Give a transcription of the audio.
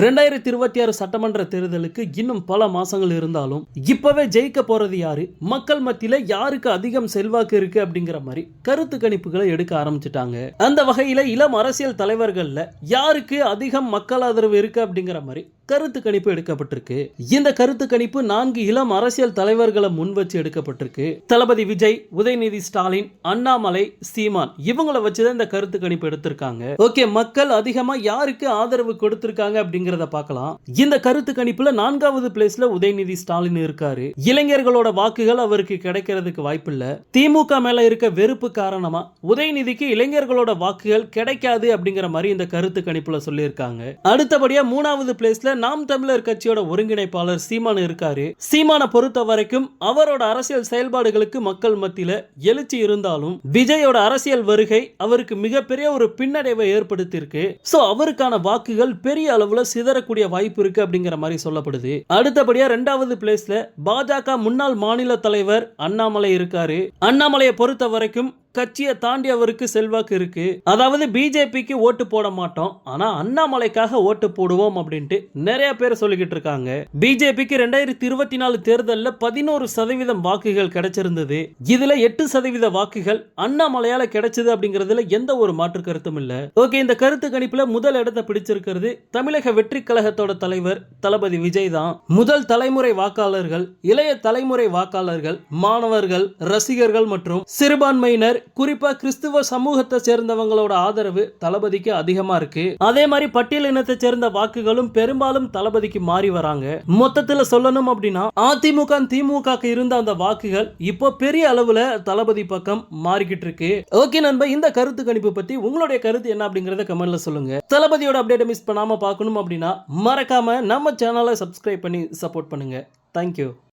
ரெண்டாயிரத்தி இருபத்தி ஆறு சட்டமன்ற தேர்தலுக்கு இன்னும் பல மாசங்கள் இருந்தாலும் இப்பவே ஜெயிக்க போறது யாரு? மக்கள் மத்தியில யாருக்கு அதிகம் செல்வாக்கு இருக்கு அப்படிங்கிற மாதிரி கருத்து கணிப்புகளை எடுக்க ஆரம்பிச்சிட்டாங்க. அந்த வகையில இளம் அரசியல் தலைவர்கள்ல யாருக்கு அதிகம் மக்கள் ஆதரவு இருக்கு அப்படிங்கிற மாதிரி கருத்து கணிப்பு எடுக்கப்பட்டிருக்கு. இந்த கருத்து கணிப்பு நான்கு இளம் அரசியல் தலைவர்களை முன் வச்சு எடுக்கப்பட்டிருக்கு. தளபதி விஜய் உதயநிதி ஸ்டாலின் அண்ணாமலை சீமான் இவங்கள வச்சுதான் இந்த கருத்து கணிப்பு எடுத்திருக்காங்க. ஓகே மக்கள் அதிகமா யாருக்கு ஆதரவு கொடுத்திருக்காங்க அப்படிங்கறத பார்க்கலாம். இந்த கருத்து கணிப்புல நான்காவது பிளேஸ்ல உதயநிதி ஸ்டாலின் இருக்காரு. இளைஞர்களோட வாக்குகள் அவருக்கு கிடைக்கிறதுக்கு வாய்ப்பு இல்ல திமுக மேல இருக்க வெறுப்பு காரணமா உதயநிதிக்கு இளைஞர்களோட வாக்குகள் கிடைக்காது அப்படிங்கிற மாதிரி இந்த கருத்து கணிப்புல சொல்லியிருக்காங்க. அடுத்தபடியா மூணாவது பிளேஸ்ல நாம் தமிழர் கட்சியோட ஒருங்கிணைப்பாளர் சீமான் இருக்காரு. சீமானை பொறுத்த வரைக்கும் அவரோட அரசியல் செயல்பாடுகளுக்கு மக்கள் மத்தியில எழுச்சி இருந்தாலும் விஜயோட அரசியல் வருகை அவருக்கு மிகப்பெரிய ஒரு பின்னடைவை ஏற்படுத்தியிருக்கு. சோ அவருக்கான வாக்குகள் பெரிய அளவுல சிதறக்கூடிய வாய்ப்பு இருக்கு அப்படிங்கிற மாதிரி சொல்லப்படுது. அடுத்தபடியா ரெண்டாவது பிளேஸ்ல பாஜக முன்னாள் மாநில தலைவர் அண்ணாமலை இருக்காரு. அண்ணாமலையை பொறுத்த வரைக்கும் கட்சியை தாண்டி அவருக்கு செல்வாக்கு இருக்கு. அதாவது பிஜேபிக்கு ஓட்டு போட மாட்டோம். ஆனா அண்ணாமலைக்காக ஓட்டு போடுவோம் அப்படின்ட்டு நிறைய பேர் சொல்லிக்கிட்டு இருக்காங்க. பிஜேபிக்கு ரெண்டாயிரத்தி இருபத்தி நாலு தேர்தலில் பதினோரு சதவீதம் வாக்குகள் கிடைச்சிருந்தது. இதுல எட்டு சதவீத வாக்குகள் அண்ணாமலையால கிடைச்சது அப்படிங்கறதுல எந்த ஒரு மாற்று கருத்தும் இல்ல. ஓகே இந்த கருத்து கணிப்புல முதல் இடத்தை பிடிச்சிருக்கிறது தமிழக வெற்றி கழகத்தோட தலைவர் தளபதி விஜய் தான். முதல் தலைமுறை வாக்காளர்கள் இளைய தலைமுறை வாக்காளர்கள் மாணவர்கள் ரசிகர்கள் மற்றும் சிறுபான்மையினர் குறிப்பாக கிறிஸ்துவ சமூகத்தை சேர்ந்தவங்களோட ஆதரவு தளபதிக்கு அதிகமாக இருக்கு. அதே மாதிரி பட்டியல் இனத்தை சேர்ந்த வாக்குகளும் பெரும்பாலும் தளபதிக்கு மாறி வராங்க. மொத்தத்தில் சொல்லணும் அப்படின்னா அதிமுக திமுக இருந்த அந்த வாக்குகள் இப்போ பெரிய அளவுல தளபதி பக்கம் மாறிக்கிட்டு இருக்கு. ஓகே நண்பா இந்த கருத்து கணிப்பு பத்தி உங்களுடைய கருத்து என்ன அப்படிங்கறத கமெண்ட்ல சொல்லுங்க. தளபதியோட அப்டேட் மிஸ் பண்ணாம பார்க்கணும் அப்படின்னா மறக்காம நம்ம சேனலை சப்ஸ்கிரைப் பண்ணி சப்போர்ட் பண்ணுங்க. தேங்க்யூ